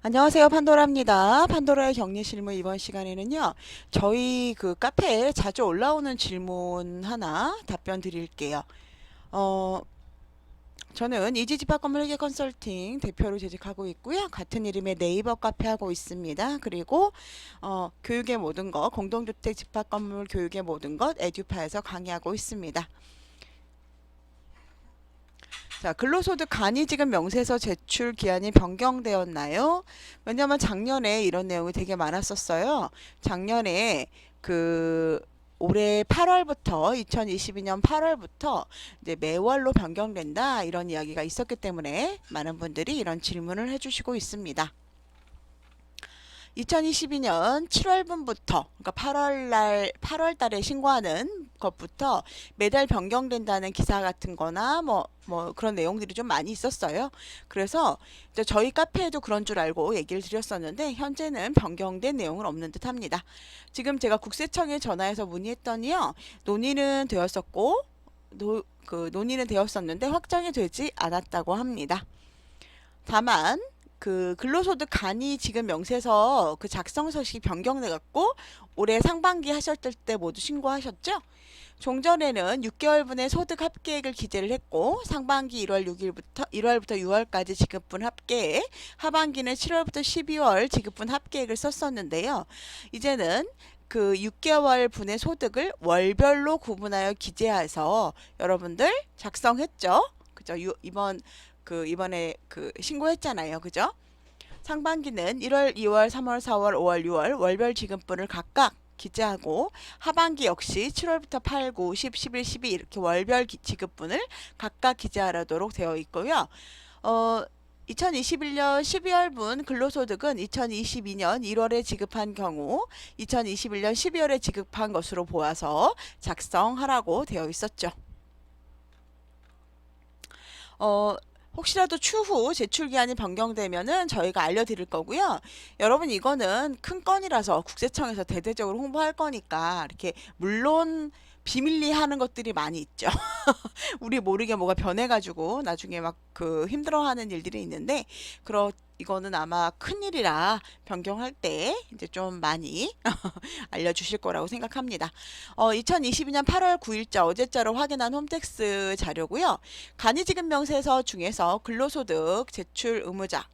안녕하세요. 판도라입니다. 판도라의 격리 실무 이번 시간에는요. 저희 그 카페에 자주 올라오는 질문 하나 답변 드릴게요. 어, 저는 이지집합 건물 회계 컨설팅 대표로 재직하고 있고요. 같은 이름의 네이버 카페 하고 있습니다. 그리고 어, 교육의 모든 것, 공동주택 집합 건물 교육의 모든 것 에듀파에서 강의하고 있습니다. 자, 근로소득 간이지급 명세서 제출 기한이 변경되었나요? 왜냐면 작년에 이런 내용이 되게 많았었어요. 작년에 그 올해 8월부터 2022년 8월부터 이제 매월로 변경된다 이런 이야기가 있었기 때문에 많은 분들이 이런 질문을 해주시고 있습니다. 2022년 7월분부터 그러니까 8월 날 8월 달에 신고하는 것부터 매달 변경된다는 기사 같은 거나 뭐뭐 그런 내용들이 좀 많이 있었어요. 그래서 이제 저희 카페에도 그런 줄 알고 얘기를 드렸었는데 현재는 변경된 내용은 없는 듯 합니다. 지금 제가 국세청에 전화해서 문의했더니요. 논의는 되었었고 노, 그 논의는 되었었는데 확정이 되지 않았다고 합니다. 다만 그 근로소득 간이 지금 명세서 그 작성 서식이 변경돼 갖고 올해 상반기 하셨을 때 모두 신고하셨죠? 종전에는 6개월분의 소득 합계액을 기재를 했고 상반기 1월 6일부터 1월부터 6월까지 지급분 합계액, 하반기는 7월부터 12월 지급분 합계액을 썼었는데요. 이제는 그 6개월 분의 소득을 월별로 구분하여 기재해서 여러분들 작성했죠? 그죠? 유- 이번 그 이번에 그 신고했잖아요. 그죠? 상반기는 1월, 2월, 3월, 4월, 5월, 6월 월별 지급분을 각각 기재하고 하반기 역시 7월부터 8, 9, 10, 11, 12 이렇게 월별 기- 지급분을 각각 기재하도록 되어 있고요. 어 2021년 12월분 근로소득은 2022년 1월에 지급한 경우 2021년 12월에 지급한 것으로 보아서 작성하라고 되어 있었죠. 어, 혹시라도 추후 제출 기한이 변경되면은 저희가 알려드릴 거고요. 여러분 이거는 큰 건이라서 국세청에서 대대적으로 홍보할 거니까 이렇게 물론 비밀리 하는 것들이 많이 있죠. 우리 모르게 뭐가 변해가지고 나중에 막 그 힘들어하는 일들이 있는데 그러 이거는 아마 큰 일이라 변경할 때 이제 좀 많이 알려주실 거라고 생각합니다. 어, 2022년 8월 9일자 어제자로 확인한 홈택스 자료고요. 간이지급 명세서 중에서 근로소득 제출 의무자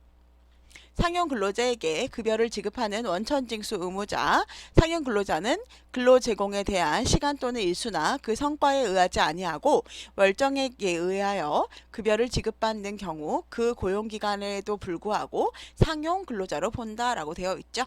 상용 근로자에게 급여를 지급하는 원천징수 의무자, 상용 근로자는 근로 제공에 대한 시간 또는 일수나 그 성과에 의하지 아니하고 월정액에 의하여 급여를 지급받는 경우 그 고용 기간에도 불구하고 상용 근로자로 본다라고 되어 있죠.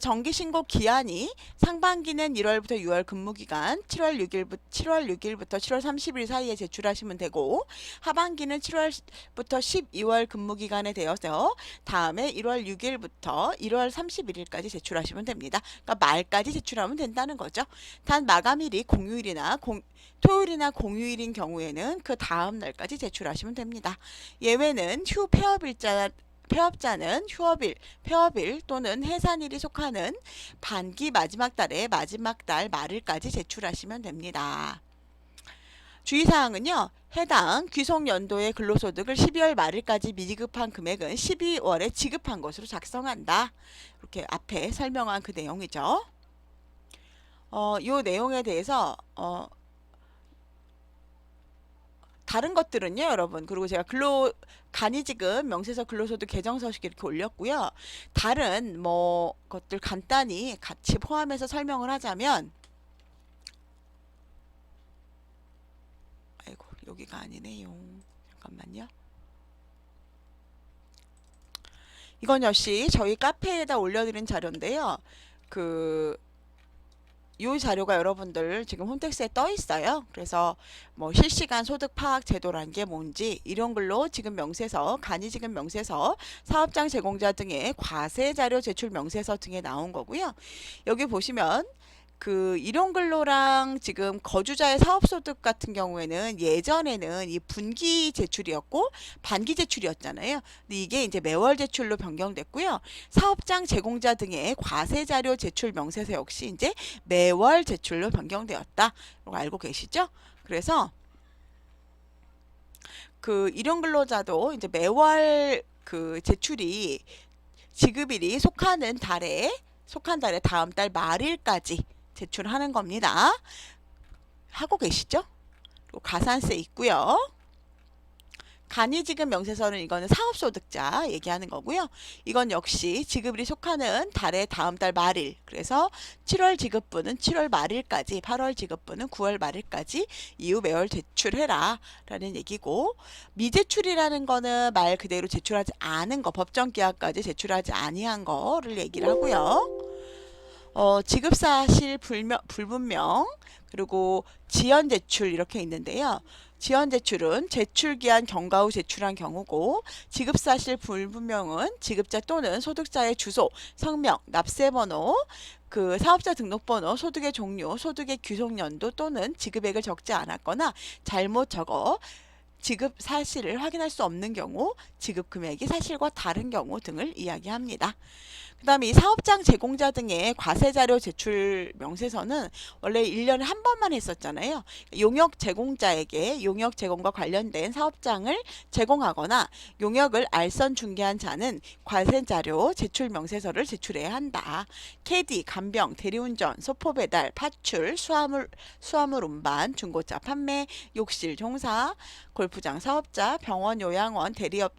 정기 신고 기한이 상반기는 1월부터 6월 근무 기간 7월 6일부터 7월 6일부터 7월 30일 사이에 제출하시면 되고 하반기는 7월부터 12월 근무 기간에 되어서 다음에 1월 6일부터 1월 31일까지 제출하시면 됩니다. 그러니까 말까지 제출하면 된다는 거죠. 단 마감일이 공휴일이나 공, 토요일이나 공휴일인 경우에는 그 다음 날까지 제출하시면 됩니다. 예외는 휴 폐업일자 폐업자는 휴업일, 폐업일 또는 해산일이 속하는 반기 마지막 달의 마지막 달 말일까지 제출하시면 됩니다. 주의사항은요. 해당 귀속 연도의 근로소득을 12월 말일까지 미지급한 금액은 12월에 지급한 것으로 작성한다. 이렇게 앞에 설명한 그 내용이죠. 어, 요 내용에 대해서 어, 다른 것들은요, 여러분. 그리고 제가 근로 간이지급 명세서 근로소득 개정 서식 이렇게 올렸고요. 다른 뭐 것들 간단히 같이 포함해서 설명을 하자면 아이고, 여기가 아니네요. 잠깐만요. 이건 역시 저희 카페에다 올려드린 자료인데요. 그, 이 자료가 여러분들 지금 홈택스에 떠 있어요. 그래서 뭐 실시간 소득 파악 제도란 게 뭔지 이런 글로 지금 명세서, 간이 지금 명세서, 사업장 제공자 등의 과세 자료 제출 명세서 등에 나온 거고요. 여기 보시면 그 일용 근로랑 지금 거주자의 사업소득 같은 경우에는 예전에는 이 분기 제출이었고 반기 제출이었잖아요. 근데 이게 이제 매월 제출로 변경됐고요. 사업장 제공자 등의 과세 자료 제출 명세서 역시 이제 매월 제출로 변경되었다. 고 알고 계시죠? 그래서 그 일용 근로자도 이제 매월 그 제출이 지급일이 속하는 달에 속한 달에 다음 달 말일까지 제출하는 겁니다. 하고 계시죠? 그리고 가산세 있고요. 간이 지급 명세서는 이거는 사업소득자 얘기하는 거고요. 이건 역시 지급일이 속하는 달의 다음 달 말일. 그래서 7월 지급분은 7월 말일까지, 8월 지급분은 9월 말일까지 이후 매월 제출해라 라는 얘기고 미제출이라는 거는 말 그대로 제출하지 않은 거, 법정 기한까지 제출하지 아니한 거를 얘기를 하고요. 어, 지급사 실 불명, 불분명 그리고 지연 제출 이렇게 있는데요. 지연 제출은 제출 기한 경과 후 제출한 경우고 지급 사실 불분명은 지급자 또는 소득자의 주소, 성명, 납세 번호, 그 사업자 등록번호, 소득의 종류, 소득의 귀속 연도 또는 지급액을 적지 않았거나 잘못 적어 지급 사실을 확인할 수 없는 경우, 지급 금액이 사실과 다른 경우 등을 이야기합니다. 그 다음에 이 사업장 제공자 등의 과세자료 제출 명세서는 원래 1년에 한 번만 했었잖아요. 용역 제공자에게 용역 제공과 관련된 사업장을 제공하거나 용역을 알선 중개한 자는 과세자료 제출 명세서를 제출해야 한다. 캐디, 간병, 대리운전, 소포 배달, 파출, 수화물, 수화물 운반, 중고차 판매, 욕실 종사, 골프 장 사업자, 병원 요양원, 대리업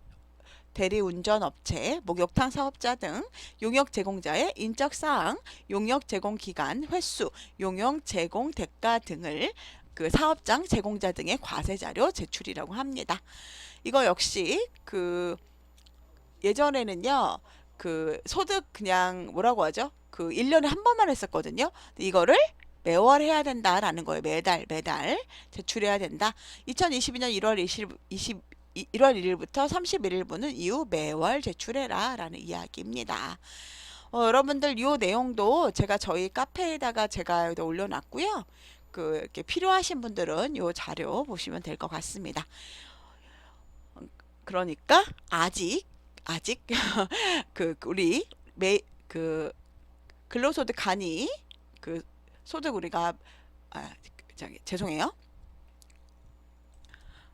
대리운전 업체, 목욕탕 사업자 등 용역 제공자의 인적 사항, 용역 제공 기간, 횟수, 용역 제공 대가 등을 그 사업장 제공자 등의 과세 자료 제출이라고 합니다. 이거 역시 그 예전에는요. 그 소득 그냥 뭐라고 하죠? 그 1년에 한 번만 했었거든요. 이거를 매월 해야 된다라는 거예요. 매달 매달 제출해야 된다. 2022년 1월 20, 20 1월 1일부터 31일분은 이후 매월 제출해라 라는 이야기입니다. 어, 여러분들 이 내용도 제가 저희 카페에다가 제가 여기다 올려놨고요. 그 이렇게 필요하신 분들은 이 자료 보시면 될 것 같습니다. 그러니까 아직 아직 그 우리 매 그 근로소득 간이 그 소득 우리가 아 저기 죄송해요.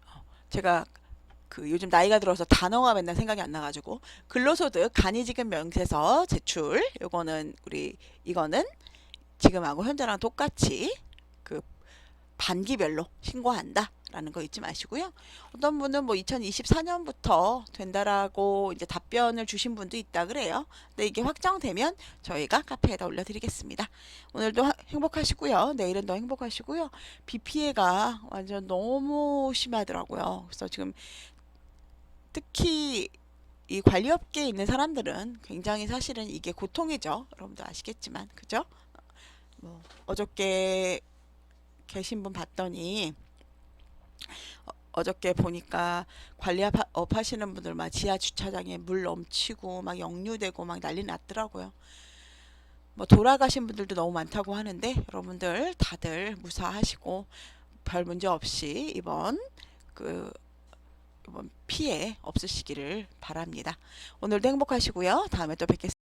어, 제가 그 요즘 나이가 들어서 단어가 맨날 생각이 안 나가지고 근로소득 간이지급 명세서 제출 요거는 우리 이거는 지금하고 현재랑 똑같이 그 반기별로 신고한다. 라는 거 잊지 마시고요. 어떤 분은 뭐 2024년부터 된다라고 이제 답변을 주신 분도 있다 그래요. 근데 이게 확정되면 저희가 카페에다 올려드리겠습니다. 오늘도 하- 행복하시고요. 내일은 더 행복하시고요. 비 피해가 완전 너무 심하더라고요. 그래서 지금 특히 이 관리업계에 있는 사람들은 굉장히 사실은 이게 고통이죠. 여러분도 아시겠지만, 그죠? 뭐 어저께 계신 분 봤더니 어, 어저께 보니까 관리업 하시는 분들 막 지하 주차장에 물 넘치고 막 역류되고 막 난리 났더라고요. 뭐 돌아가신 분들도 너무 많다고 하는데 여러분들 다들 무사하시고 별 문제 없이 이번 그 이번 피해 없으시기를 바랍니다. 오늘도 행복하시고요. 다음에 또 뵙겠습니다.